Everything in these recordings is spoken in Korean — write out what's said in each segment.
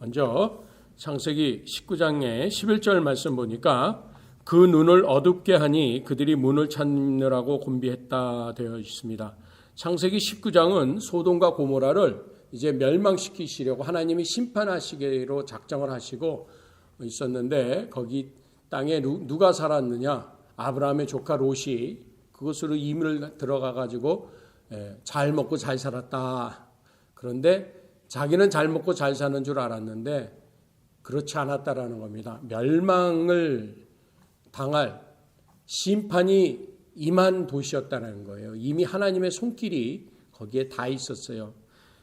먼저 창세기 19장의 11절 말씀 보니까 그 눈을 어둡게 하니 그들이 문을 찾느라고 곤비했다 되어 있습니다. 창세기 19장은 소돔과 고모라를 이제 멸망시키시려고 하나님이 심판하시기로 작정을 하시고 있었는데 거기 땅에 누가 살았느냐? 아브라함의 조카 롯이 그것으로 임을 들어가 가지고 예, 잘 먹고 잘 살았다. 그런데 자기는 잘 먹고 잘 사는 줄 알았는데 그렇지 않았다라는 겁니다. 멸망을 당할 심판이 임한 도시였다는 거예요. 이미 하나님의 손길이 거기에 다 있었어요.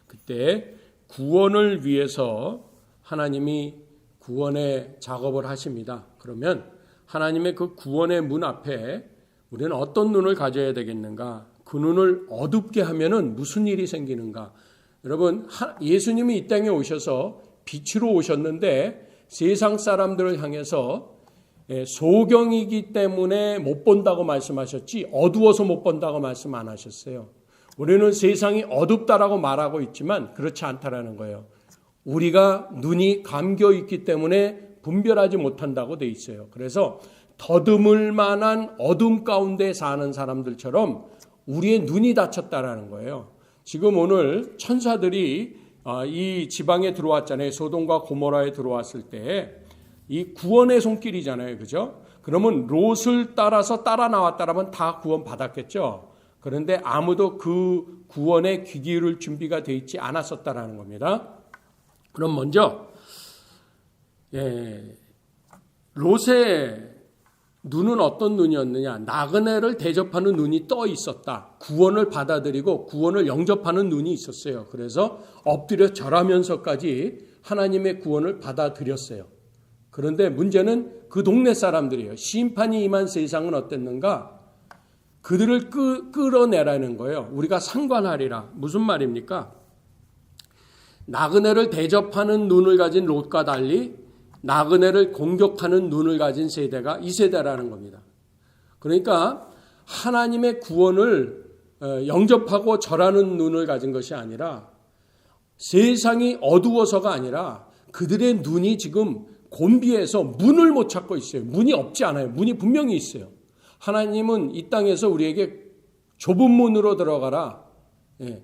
그때 구원을 위해서 하나님이 구원의 작업을 하십니다. 그러면 하나님의 그 구원의 문 앞에 우리는 어떤 눈을 가져야 되겠는가? 그 눈을 어둡게 하면은 무슨 일이 생기는가? 여러분, 예수님이 이 땅에 오셔서 빛으로 오셨는데 세상 사람들을 향해서 예, 소경이기 때문에 못 본다고 말씀하셨지 어두워서 못 본다고 말씀 안 하셨어요. 우리는 세상이 어둡다라고 말하고 있지만 그렇지 않다라는 거예요. 우리가 눈이 감겨 있기 때문에 분별하지 못한다고 돼 있어요. 그래서 더듬을 만한 어둠 가운데 사는 사람들처럼 우리의 눈이 닫혔다라는 거예요. 지금 오늘 천사들이 아, 이 지방에 들어왔잖아요. 소돔과 고모라에 들어왔을 때 이 구원의 손길이잖아요. 그죠? 그러면 롯을 따라서 따라 나왔다라면 다 구원 받았겠죠. 그런데 아무도 그 구원의 귀 기울일 준비가 돼 있지 않았었다라는 겁니다. 그럼 먼저 예, 롯의 눈은 어떤 눈이었느냐? 나그네를 대접하는 눈이 떠 있었다. 구원을 받아들이고 구원을 영접하는 눈이 있었어요. 그래서 엎드려 절하면서까지 하나님의 구원을 받아들였어요. 그런데 문제는 그 동네 사람들이에요. 심판이 임한 세상은 어땠는가? 그들을 끄, 끌어내라는 거예요. 우리가 상관하리라. 무슨 말입니까? 나그네를 대접하는 눈을 가진 롯과 달리 나그네를 공격하는 눈을 가진 세대가 이 세대라는 겁니다. 그러니까 하나님의 구원을 어, 영접하고 절하는 눈을 가진 것이 아니라 세상이 어두워서가 아니라 그들의 눈이 지금 곤비해서 문을 못 찾고 있어요. 문이 없지 않아요. 문이 분명히 있어요. 하나님은 이 땅에서 우리에게 좁은 문으로 들어가라. 예.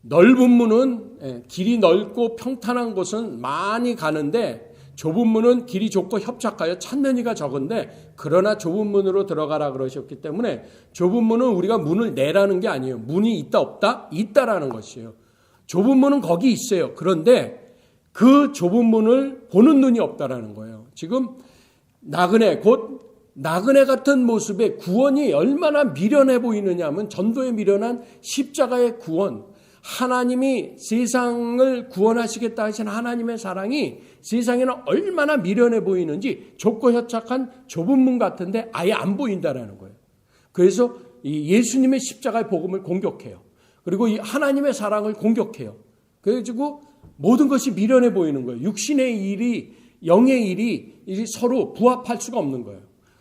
넓은 문은 예, 길이 넓고 평탄한 곳은 많이 가는데 좁은 문은 길이 좁고 협착하여 찾는 이가 적은데 그러나 좁은 문으로 들어가라 그러셨기 때문에 좁은 문은 우리가 문을 내라는 게 아니에요. 문이 있다 없다? 있다라는 것이에요. 좁은 문은 거기 있어요. 그런데 그 좁은 문을 보는 눈이 없다라는 거예요. 지금 나그네 곧 나그네 같은 모습의 구원이 얼마나 미련해 보이느냐 하면 전도에 미련한 십자가의 구원 하나님이 세상을 구원하시겠다 하신 하나님의 사랑이 세상에는 얼마나 미련해 보이는지 좁고 협착한 좁은 문 같은데 아예 안 보인다라는 거예요. 그래서 예수님의 십자가의 복음을 공격해요. 그리고 이 하나님의 사랑을 공격해요. 그래가지고 모든 것이 미련해 보이는 거예요. 육신의 일이 영의 일이 서로 부합할 수가 없는 거예요.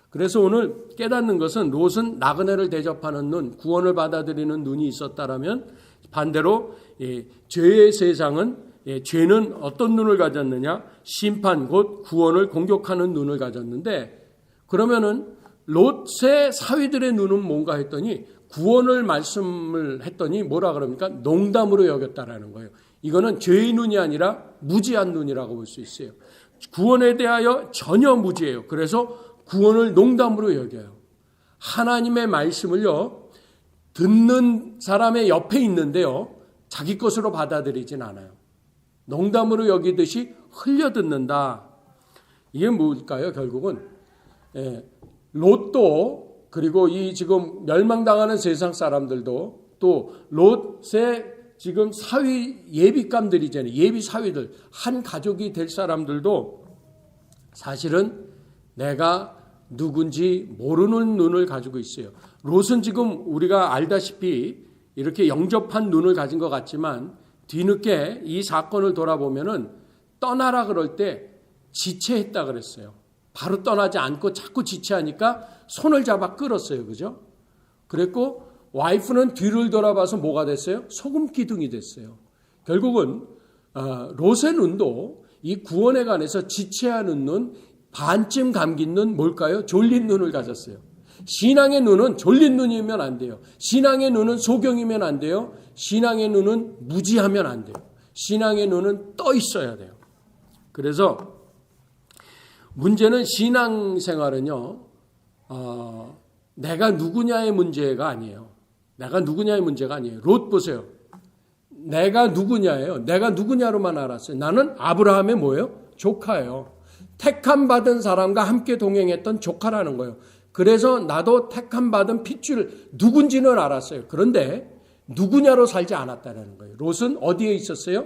그래서 오늘 깨닫는 것은 롯은 나그네를 대접하는 눈, 구원을 받아들이는 눈이 있었다라면 반대로 예, 죄의 세상은 예, 죄는 어떤 눈을 가졌느냐? 심판 곧 구원을 공격하는 눈을 가졌는데 그러면은 롯의 사위들의 눈은 뭔가 했더니 구원을 말씀을 했더니 뭐라 그럽니까? 농담으로 여겼다라는 거예요. 이거는 죄의 눈이 아니라 무지한 눈이라고 볼 수 있어요. 구원에 대하여 전혀 무지해요. 그래서 구원을 농담으로 여겨요. 하나님의 말씀을요, 듣는 사람의 옆에 있는데요. 자기 것으로 받아들이진 않아요. 농담으로 여기듯이 흘려듣는다. 이게 뭘까요? 결국은 예, 롯도 그리고 이 지금 멸망당하는 세상 사람들도 또 롯의 지금 사위 예비감들이잖아요. 예비 사위들 한 가족이 될 사람들도 사실은 내가 누군지 모르는 눈을 가지고 있어요. 롯은 지금 우리가 알다시피 이렇게 영접한 눈을 가진 것 같지만 뒤늦게 이 사건을 돌아보면은 떠나라 그럴 때 지체했다 그랬어요. 바로 떠나지 않고 자꾸 지체하니까 손을 잡아 끌었어요. 그죠? 그랬고 와이프는 뒤를 돌아봐서 뭐가 됐어요? 소금 기둥이 됐어요. 결국은 어, 롯의 눈도 이 구원에 관해서 지체하는 눈, 반쯤 감긴 눈 뭘까요? 졸린 눈을 가졌어요. 신앙의 눈은 졸린 눈이면 안 돼요. 신앙의 눈은 소경이면 안 돼요. 신앙의 눈은 무지하면 안 돼요. 신앙의 눈은 떠 있어야 돼요. 그래서 문제는 신앙생활은요, 어, 내가 누구냐의 문제가 아니에요. 내가 누구냐의 문제가 아니에요. 롯 보세요. 내가 누구냐예요. 내가 누구냐로만 알았어요. 나는 아브라함의 뭐예요? 조카예요. 택함 받은 사람과 함께 동행했던 조카라는 거예요. 그래서 나도 택함 받은 핏줄 누군지는 알았어요. 그런데 누구냐로 살지 않았다는 거예요. 롯은 어디에 있었어요?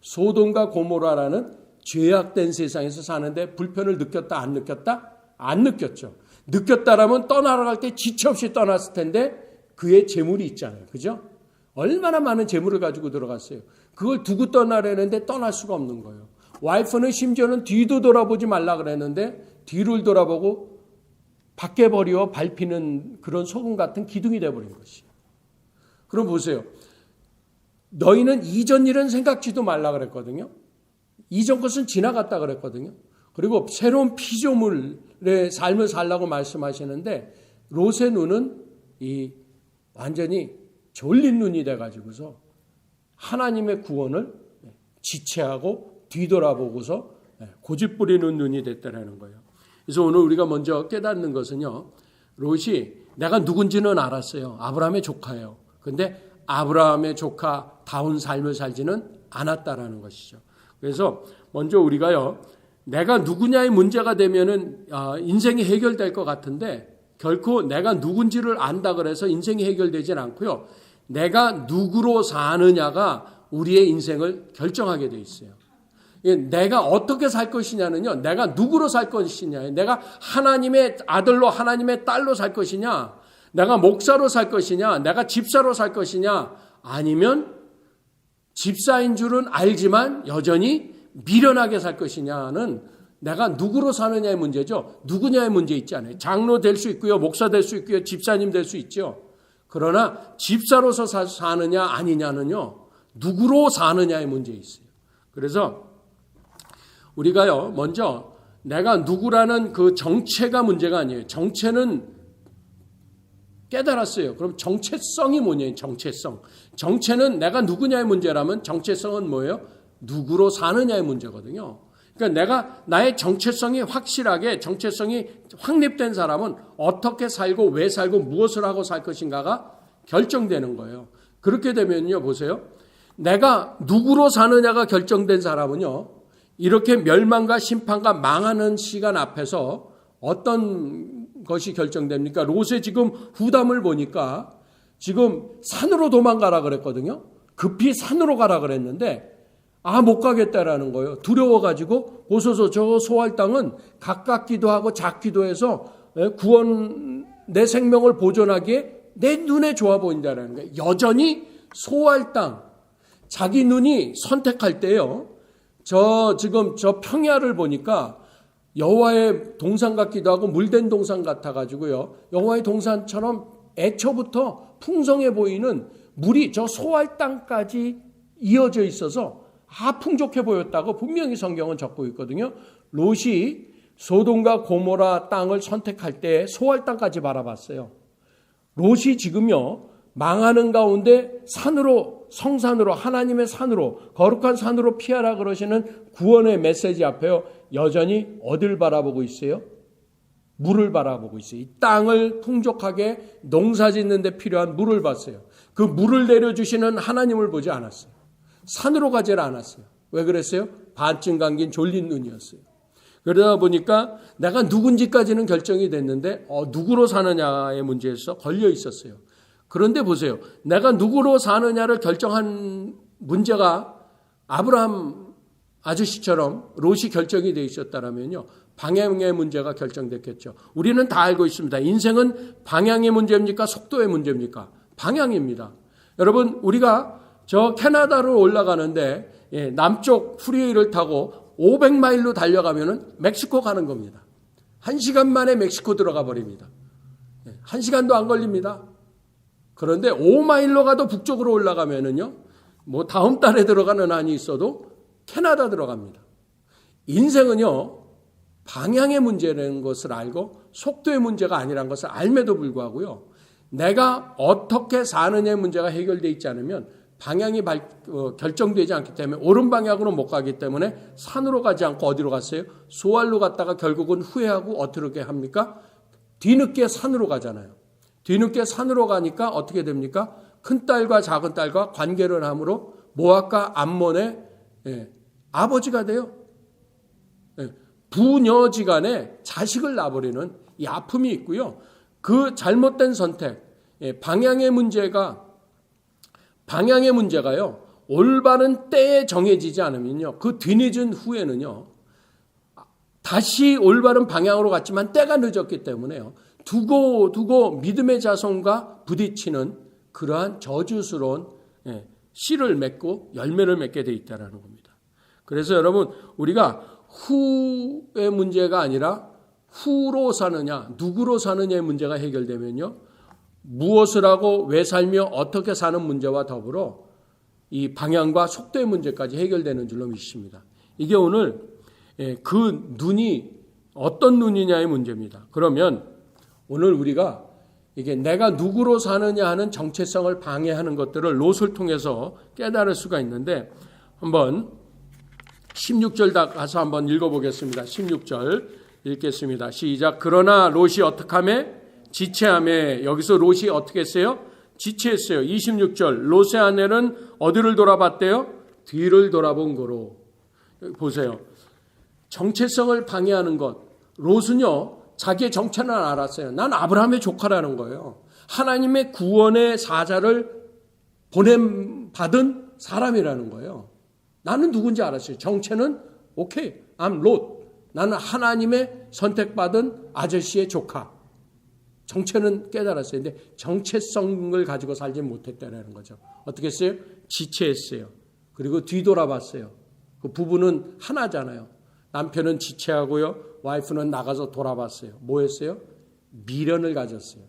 소돔과 고모라라는 죄악된 세상에서 사는데 불편을 느꼈다 안 느꼈다? 안 느꼈죠. 느꼈다라면 떠나갈 때 지체 없이 떠났을 텐데 그의 재물이 있잖아요. 그죠? 얼마나 많은 재물을 가지고 들어갔어요. 그걸 두고 떠나려는데 떠날 수가 없는 거예요. 와이프는 심지어는 뒤도 돌아보지 말라 그랬는데 뒤를 돌아보고 밖에 버리어 밟히는 그런 소금 같은 기둥이 되어버린 것이에요. 그럼 보세요. 너희는 이전 일은 생각지도 말라 그랬거든요. 이전 것은 지나갔다 그랬거든요. 그리고 새로운 피조물의 삶을 살라고 말씀하시는데 롯의 눈은 이 완전히 졸린 눈이 돼가지고서 하나님의 구원을 지체하고 뒤돌아보고서 고집 부리는 눈이 됐다라는 거예요. 그래서 오늘 우리가 먼저 깨닫는 것은요. 롯이 내가 누군지는 알았어요. 아브라함의 조카예요. 근데 아브라함의 조카 다운 삶을 살지는 않았다라는 것이죠. 그래서 먼저 우리가요. 내가 누구냐의 문제가 되면은 아, 인생이 해결될 것 같은데 결코 내가 누군지를 안다 그래서 인생이 해결되진 않고요. 내가 누구로 사느냐가 우리의 인생을 결정하게 돼 있어요. 내가 어떻게 살 것이냐는요. 내가 누구로 살 것이냐. 내가 하나님의 아들로 하나님의 딸로 살 것이냐. 내가 목사로 살 것이냐. 내가 집사로 살 것이냐. 아니면 집사인 줄은 알지만 여전히 미련하게 살 것이냐는 내가 누구로 사느냐의 문제죠. 누구냐의 문제 있지 않아요. 장로 될 수 있고요. 목사 될 수 있고요. 집사님 될 수 있죠. 그러나 집사로서 사느냐 아니냐는요. 누구로 사느냐의 문제 있어요. 그래서 우리가요. 먼저 내가 누구라는 그 정체가 문제가 아니에요. 정체는 깨달았어요. 그럼 정체성이 뭐냐? 정체성. 정체는 내가 누구냐의 문제라면 정체성은 뭐예요? 누구로 사느냐의 문제거든요. 그러니까 내가 나의 정체성이 확실하게 정체성이 확립된 사람은 어떻게 살고 왜 살고 무엇을 하고 살 것인가가 결정되는 거예요. 그렇게 되면요, 보세요. 내가 누구로 사느냐가 결정된 사람은요, 이렇게 멸망과 심판과 망하는 시간 앞에서 어떤 것이 결정됩니까? 롯의 지금 후담을 보니까 지금 산으로 도망가라 그랬거든요. 급히 산으로 가라 그랬는데 아, 못 가겠다라는 거예요. 두려워가지고, 보소서 저 소할 땅은 가깝기도 하고 작기도 해서 예, 구원, 내 생명을 보존하기에 내 눈에 좋아 보인다라는 거예요. 여전히 소할 땅, 자기 눈이 선택할 때요. 저 지금 저 평야를 보니까 여호와의 동산 같기도 하고 물된 동산 같아 가지고요. 여호와의 동산처럼 애초부터 풍성해 보이는 물이 저 소할 땅까지 이어져 있어서 아 풍족해 보였다고 분명히 성경은 적고 있거든요. 롯이 소돔과 고모라 땅을 선택할 때 소할 땅까지 바라봤어요. 롯이 지금요 망하는 가운데 산으로 성산으로 하나님의 산으로 거룩한 산으로 피하라 그러시는 구원의 메시지 앞에요 여전히 어딜 바라보고 있어요? 물을 바라보고 있어요. 이 땅을 풍족하게 농사 짓는 데 필요한 물을 봤어요. 그 물을 내려주시는 하나님을 보지 않았어요. 산으로 가지를 않았어요. 왜 그랬어요? 반쯤 감긴 졸린 눈이었어요. 그러다 보니까 내가 누군지까지는 결정이 됐는데 어, 누구로 사느냐의 문제에서 걸려 있었어요. 그런데 보세요. 내가 누구로 사느냐를 결정한 문제가 아브라함 아저씨처럼 롯이 결정이 돼 있었다라면요. 방향의 문제가 결정됐겠죠. 우리는 다 알고 있습니다. 인생은 방향의 문제입니까? 속도의 문제입니까? 방향입니다. 여러분, 우리가 저 캐나다로 올라가는데 예, 남쪽 프리웨이를 타고 500마일로 달려가면은 멕시코 가는 겁니다. 한 시간 만에 멕시코 들어가 버립니다. 예, 한 시간도 안 걸립니다. 그런데 5마일로 가도 북쪽으로 올라가면은요, 뭐 다음 달에 들어가는 한이 있어도 캐나다 들어갑니다. 인생은요, 방향의 문제라는 것을 알고 속도의 문제가 아니라는 것을 알매도 불구하고요, 내가 어떻게 사느냐의 문제가 해결되어 있지 않으면 방향이 발, 어, 결정되지 않기 때문에 옳은 방향으로 못 가기 때문에 산으로 가지 않고 어디로 갔어요? 소알로 갔다가 결국은 후회하고 어떻게 합니까? 뒤늦게 산으로 가잖아요. 뒤늦게 산으로 가니까 어떻게 됩니까? 큰 딸과 작은 딸과 관계를 함으로 모압과 암몬의 예, 아버지가 돼요. 예, 부녀지간에 자식을 낳아버리는 이 아픔이 있고요. 그 잘못된 선택, 예, 방향의 문제가 방향의 문제가요. 올바른 때에 정해지지 않으면요. 그 뒤늦은 후에는요. 다시 올바른 방향으로 갔지만 때가 늦었기 때문에요. 두고 두고 믿음의 자손과 부딪히는 그러한 저주스러운 예, 씨를 맺고 열매를 맺게 돼 있다라는 겁니다. 그래서 여러분 우리가 후의 문제가 아니라 후로 사느냐, 누구로 사느냐의 문제가 해결되면요. 무엇을 하고 왜 살며 어떻게 사는 문제와 더불어 이 방향과 속도의 문제까지 해결되는 줄로 믿습니다. 이게 오늘 예, 그 눈이 어떤 눈이냐의 문제입니다. 그러면 오늘 우리가 이게 내가 누구로 사느냐 하는 정체성을 방해하는 것들을 롯을 통해서 깨달을 수가 있는데 한번 16절 다 가서 한번 읽어보겠습니다. 16절 읽겠습니다. 시작. 그러나 롯이 어떡하매? 지체함에 여기서 롯이 어떻게 했어요? 지체했어요. 26절 롯의 아내는 어디를 돌아봤대요? 뒤를 돌아본 거로. 보세요. 정체성을 방해하는 것. 롯은요. 자기의 정체는 알았어요. 난 아브라함의 조카라는 거예요. 하나님의 구원의 사자를 보냄 받은 사람이라는 거예요. 나는 누군지 알았어요. 정체는 오케이. I'm 롯. 나는 하나님의 선택받은 아저씨의 조카. 정체는 깨달았어요. 근데 정체성을 가지고 살지 못했다는 거죠. 어떻게 했어요? 지체했어요. 그리고 뒤돌아봤어요. 그 부부는 하나잖아요. 남편은 지체하고요. 와이프는 나가서 돌아봤어요. 뭐 했어요? 미련을 가졌어요.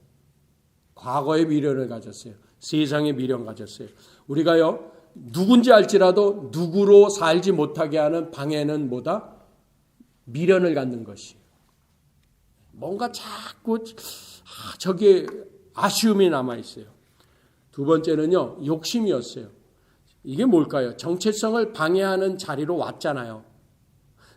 과거의 미련을 가졌어요. 세상의 미련 가졌어요. 우리가요, 누군지 알지라도 누구로 살지 못하게 하는 방해는 뭐다? 미련을 갖는 것이. 뭔가 자꾸 아, 저게 아쉬움이 남아 있어요. 두 번째는요, 욕심이었어요. 이게 뭘까요? 정체성을 방해하는 자리로 왔잖아요.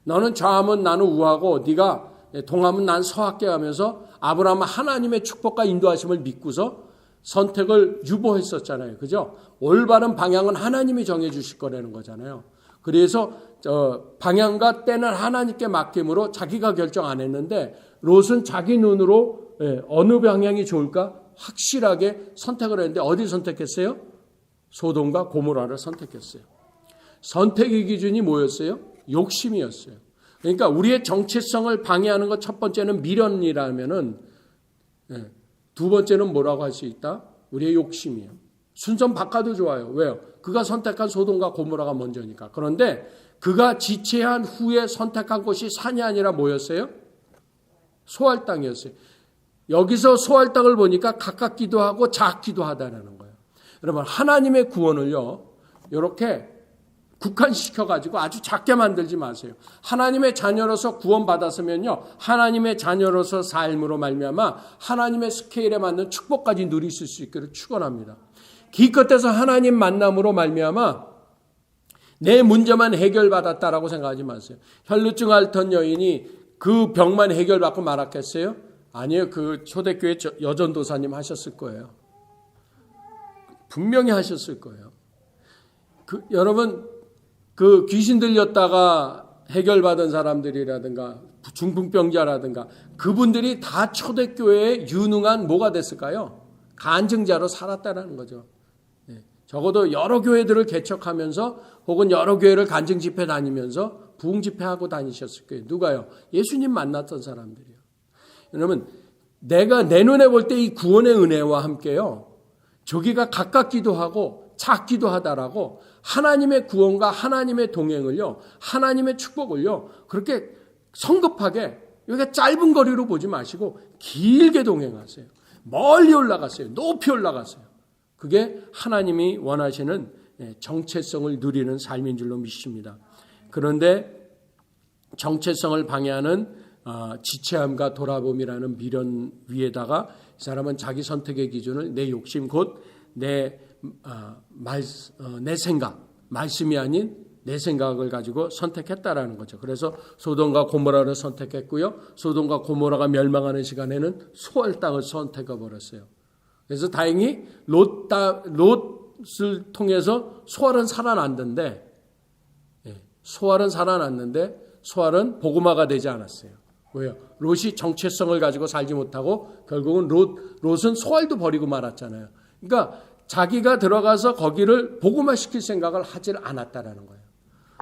너는 좌하면 나는 우하고 네가 동하면 난 서하게 하면서 아브라함은 하나님의 축복과 인도하심을 믿고서 선택을 유보했었잖아요. 그죠? 올바른 방향은 하나님이 정해 주실 거라는 거잖아요. 그래서 방향과 때는 하나님께 맡김으로 자기가 결정 안 했는데 롯은 자기 눈으로 예, 어느 방향이 좋을까 확실하게 선택을 했는데 어디 선택했어요? 소돔과 고모라를 선택했어요. 선택의 기준이 뭐였어요? 욕심이었어요. 그러니까 우리의 정체성을 방해하는 것 첫 번째는 미련이라면은 예, 두 번째는 뭐라고 할 수 있다? 우리의 욕심이에요. 순선 바꿔도 좋아요. 왜요? 그가 선택한 소돔과 고모라가 먼저니까. 그런데 그가 지체한 후에 선택한 곳이 산이 아니라 뭐였어요? 소할 땅이었어요. 여기서 소할 땅을 보니까 가깝기도 하고 작기도 하다는 거예요. 여러분 하나님의 구원을요. 이렇게 국한시켜 가지고 아주 작게 만들지 마세요. 하나님의 자녀로서 구원받았으면요. 하나님의 자녀로서 삶으로 말미암아 하나님의 스케일에 맞는 축복까지 누리실 수 있기를 축원합니다. 기껏해서 하나님 만남으로 말미암아 내 문제만 해결받았다라고 생각하지 마세요. 혈루증 앓던 여인이 그 병만 해결받고 말았겠어요? 아니에요. 그 초대교회 여전도사님 하셨을 거예요. 분명히 하셨을 거예요. 그, 여러분, 그 귀신 들렸다가 해결받은 사람들이라든가 중풍병자라든가 그분들이 다 초대교회에 유능한 뭐가 됐을까요? 간증자로 살았다라는 거죠. 네. 적어도 여러 교회들을 개척하면서 혹은 여러 교회를 간증 집회 다니면서 부흥 집회하고 다니셨을 거예요. 누가요? 예수님 만났던 사람들이요. 여러분, 내가 내 눈에 볼 때 이 구원의 은혜와 함께요. 저기가 가깝기도 하고 작기도 하다라고 하나님의 구원과 하나님의 동행을요. 하나님의 축복을요. 그렇게 성급하게 여기가 짧은 거리로 보지 마시고 길게 동행하세요. 멀리 올라가세요. 높이 올라가세요. 그게 하나님이 원하시는 정체성을 누리는 삶인 줄로 믿습니다. 그런데 정체성을 방해하는 어, 지체함과 돌아봄이라는 미련 위에다가 이 사람은 자기 선택의 기준을 내 욕심 곧 내 어, 말, 어, 내 생각, 말씀이 아닌 내 생각을 가지고 선택했다라는 거죠. 그래서 소돔과 고모라를 선택했고요. 소돔과 고모라가 멸망하는 시간에는 소알 땅을 선택해 버렸어요. 그래서 다행히 롯, 롯을 통해서 소알은 살아났는데 예, 소알은 살아났는데 소알은 보고마가 되지 않았어요. 왜요? 롯이 정체성을 가지고 살지 못하고 결국은 롯, 롯은 소알도 버리고 말았잖아요. 그러니까 자기가 들어가서 거기를 보고마 시킬 생각을 하질 않았다라는 거예요.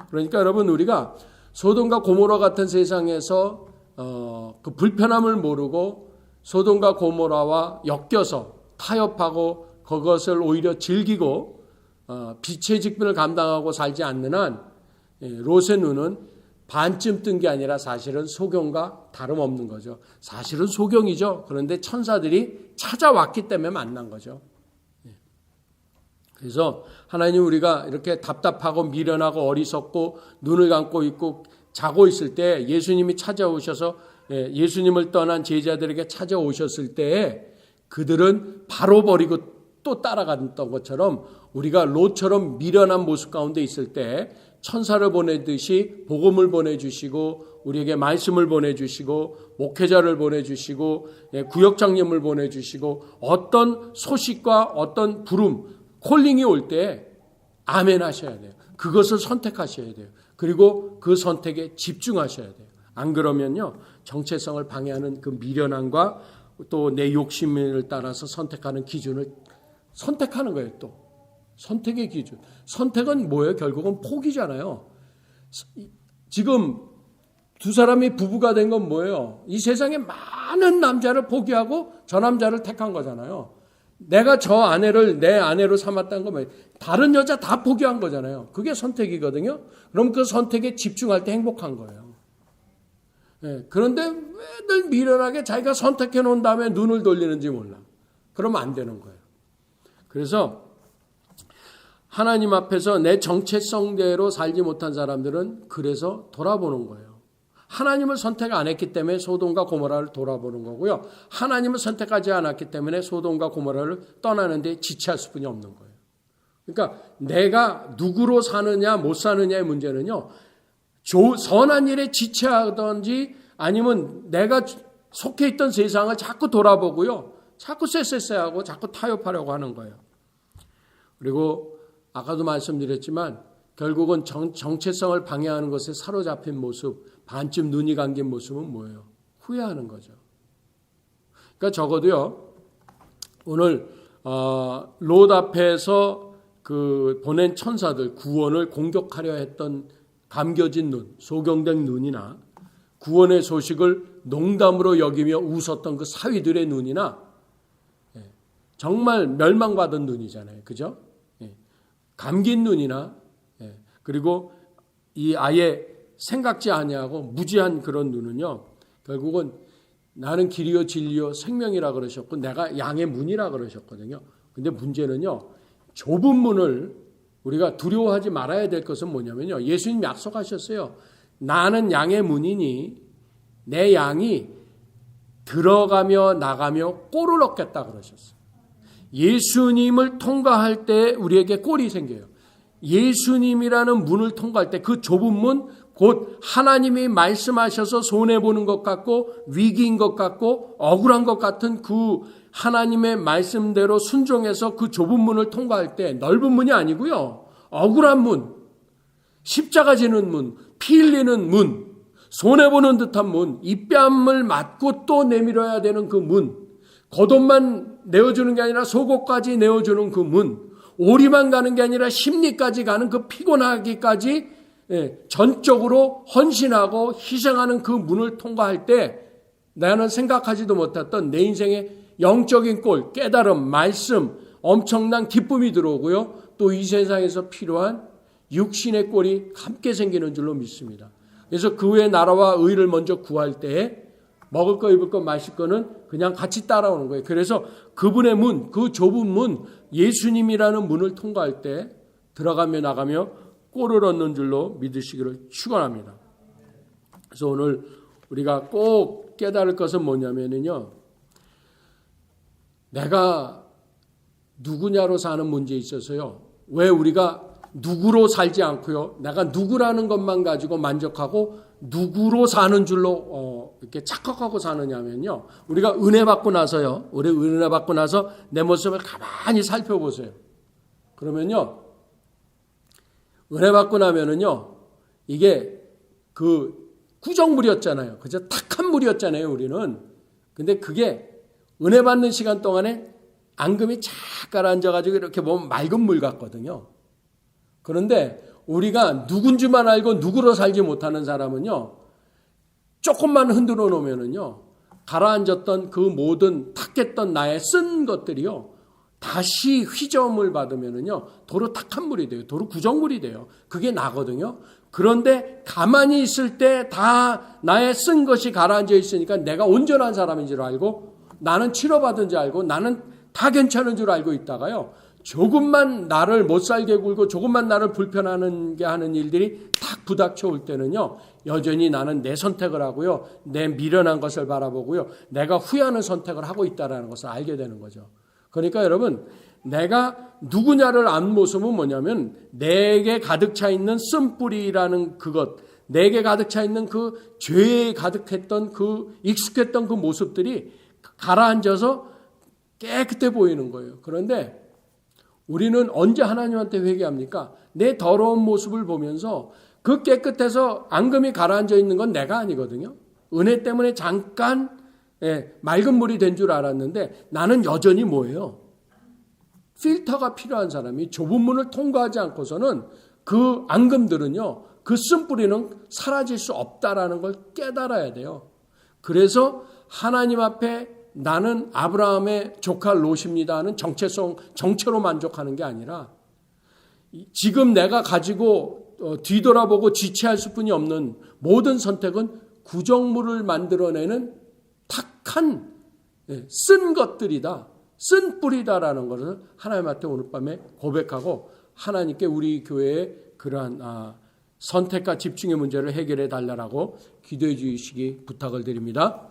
그러니까 여러분 우리가 소돔과 고모라 같은 세상에서 어, 그 불편함을 모르고 소돔과 고모라와 엮여서 타협하고 그것을 오히려 즐기고 어, 빛의 직분을 감당하고 살지 않는 한 예, 롯의 눈은 반쯤 뜬 게 아니라 사실은 소경과 다름없는 거죠. 사실은 소경이죠. 그런데 천사들이 찾아왔기 때문에 만난 거죠. 그래서 하나님 우리가 이렇게 답답하고 미련하고 어리석고 눈을 감고 있고 자고 있을 때 예수님이 찾아오셔서 예, 예수님을 떠난 제자들에게 찾아오셨을 때 그들은 바로 버리고 또 따라갔던 것처럼 우리가 롯처럼 미련한 모습 가운데 있을 때 천사를 보내듯이 복음을 보내주시고 우리에게 말씀을 보내주시고 목회자를 보내주시고 예, 구역장님을 보내주시고 어떤 소식과 어떤 부름 콜링이 올 때 아멘 하셔야 돼요. 그것을 선택하셔야 돼요. 그리고 그 선택에 집중하셔야 돼요. 안 그러면요 정체성을 방해하는 그 미련함과 또 내 욕심을 따라서 선택하는 기준을 선택하는 거예요. 또 선택의 기준. 선택은 뭐예요? 결국은 포기잖아요. 지금 두 사람이 부부가 된 건 뭐예요? 이 세상에 많은 남자를 포기하고 저 남자를 택한 거잖아요. 내가 저 아내를 내 아내로 삼았다는 건 뭐예요? 다른 여자 다 포기한 거잖아요. 그게 선택이거든요. 그럼 그 선택에 집중할 때 행복한 거예요. 네, 그런데 왜들 미련하게 자기가 선택해 놓은 다음에 눈을 돌리는지 몰라. 그러면 안 되는 거예요. 그래서 하나님 앞에서 내 정체성대로 살지 못한 사람들은 그래서 돌아보는 거예요. 하나님을 선택 안 했기 때문에 소돔과 고모라를 돌아보는 거고요. 하나님을 선택하지 않았기 때문에 소돔과 고모라를 떠나는데 지체할 수뿐이 없는 거예요. 그러니까 내가 누구로 사느냐 못 사느냐의 문제는요. 선한 일에 지체하든지 아니면 내가 속해 있던 세상을 자꾸 돌아보고요. 자꾸 쎄쎄쎄하고 자꾸 타협하려고 하는 거예요. 그리고 아까도 말씀드렸지만 결국은 정, 정체성을 방해하는 것에 사로잡힌 모습, 반쯤 눈이 감긴 모습은 뭐예요? 후회하는 거죠. 그러니까 적어도요, 오늘, 어, 롯 앞에서 그 보낸 천사들 구원을 공격하려 했던 감겨진 눈, 소경된 눈이나 구원의 소식을 농담으로 여기며 웃었던 그 사위들의 눈이나 예, 정말 멸망받은 눈이잖아요. 그죠? 예, 감긴 눈이나 예, 그리고 이 아예 생각지 아니하고 무지한 그런 눈은요. 결국은 나는 길이요 진리요 생명이라 그러셨고 내가 양의 문이라 그러셨거든요. 근데 문제는요. 좁은 문을 우리가 두려워하지 말아야 될 것은 뭐냐면요. 예수님 약속하셨어요. 나는 양의 문이니 내 양이 들어가며 나가며 꼴을 얻겠다 그러셨어요. 예수님을 통과할 때 우리에게 꼴이 생겨요. 예수님이라는 문을 통과할 때 그 좁은 문, 곧 하나님이 말씀하셔서 손해보는 것 같고 위기인 것 같고 억울한 것 같은 그 하나님의 말씀대로 순종해서 그 좁은 문을 통과할 때 넓은 문이 아니고요. 억울한 문, 십자가 지는 문, 피 흘리는 문, 손해보는 듯한 문, 입뺨을 맞고 또 내밀어야 되는 그 문, 겉옷만 내어주는 게 아니라 속옷까지 내어주는 그 문, 오리만 가는 게 아니라 심리까지 가는 그 피곤하기까지 예, 전적으로 헌신하고 희생하는 그 문을 통과할 때 나는 생각하지도 못했던 내 인생의 영적인 꼴, 깨달음, 말씀, 엄청난 기쁨이 들어오고요. 또 이 세상에서 필요한 육신의 꼴이 함께 생기는 줄로 믿습니다. 그래서 그의 나라와 의를 먼저 구할 때 먹을 거, 입을 거, 마실 거는 그냥 같이 따라오는 거예요. 그래서 그분의 문, 그 좁은 문, 예수님이라는 문을 통과할 때 들어가며 나가며 꼴을 얻는 줄로 믿으시기를 축원합니다. 그래서 오늘 우리가 꼭 깨달을 것은 뭐냐면요. 내가 누구냐로 사는 문제에 있어서요. 왜 우리가 누구로 살지 않고요. 내가 누구라는 것만 가지고 만족하고 누구로 사는 줄로 어, 이렇게 착각하고 사느냐면요. 우리가 은혜 받고 나서요. 우리 은혜 받고 나서 내 모습을 가만히 살펴보세요. 그러면요. 은혜 받고 나면은요. 이게 그 구정물이었잖아요. 그죠? 탁한 물이었잖아요, 우리는. 근데 그게 은혜 받는 시간 동안에 앙금이 착 가라앉아가지고 이렇게 보면 맑은 물 같거든요. 그런데 우리가 누군 지만 알고 누구로 살지 못하는 사람은요, 조금만 흔들어 놓으면은요, 가라앉았던 그 모든 탁했던 나의 쓴 것들이요, 다시 휘저음을 받으면은요, 도로 탁한 물이 돼요. 도로 구정물이 돼요. 그게 나거든요. 그런데 가만히 있을 때 다 나의 쓴 것이 가라앉아 있으니까 내가 온전한 사람인 줄 알고 나는 치료받은 줄 알고 나는 다 괜찮은 줄 알고 있다가요. 조금만 나를 못 살게 굴고 조금만 나를 불편하는 게 하는 일들이 탁 부닥쳐 올 때는요. 여전히 나는 내 선택을 하고요. 내 미련한 것을 바라보고요. 내가 후회하는 선택을 하고 있다라는 것을 알게 되는 거죠. 그러니까 여러분, 내가 누구냐를 안 모습은 뭐냐면 내게 가득 차 있는 쓴뿌리라는 그것, 내게 가득 차 있는 그 죄에 가득했던 그 익숙했던 그 모습들이 가라앉아서 깨끗해 보이는 거예요. 그런데 우리는 언제 하나님한테 회개합니까? 내 더러운 모습을 보면서 그 깨끗해서 앙금이 가라앉아 있는 건 내가 아니거든요. 은혜 때문에 잠깐 예, 맑은 물이 된 줄 알았는데 나는 여전히 뭐예요? 필터가 필요한 사람이 좁은 문을 통과하지 않고서는 그 앙금들은요, 그 쓴뿌리는 사라질 수 없다라는 걸 깨달아야 돼요. 그래서 하나님 앞에 나는 아브라함의 조카 롯입니다 하는 정체성, 정체로 만족하는 게 아니라 지금 내가 가지고 어, 뒤돌아보고 지체할 수뿐이 없는 모든 선택은 구정물을 만들어내는 탁한 예, 쓴 것들이다. 쓴 뿌리다라는 것을 하나님한테 오늘 밤에 고백하고 하나님께 우리 교회의 그러한 아, 선택과 집중의 문제를 해결해 달라고 기도해 주시기 부탁을 드립니다.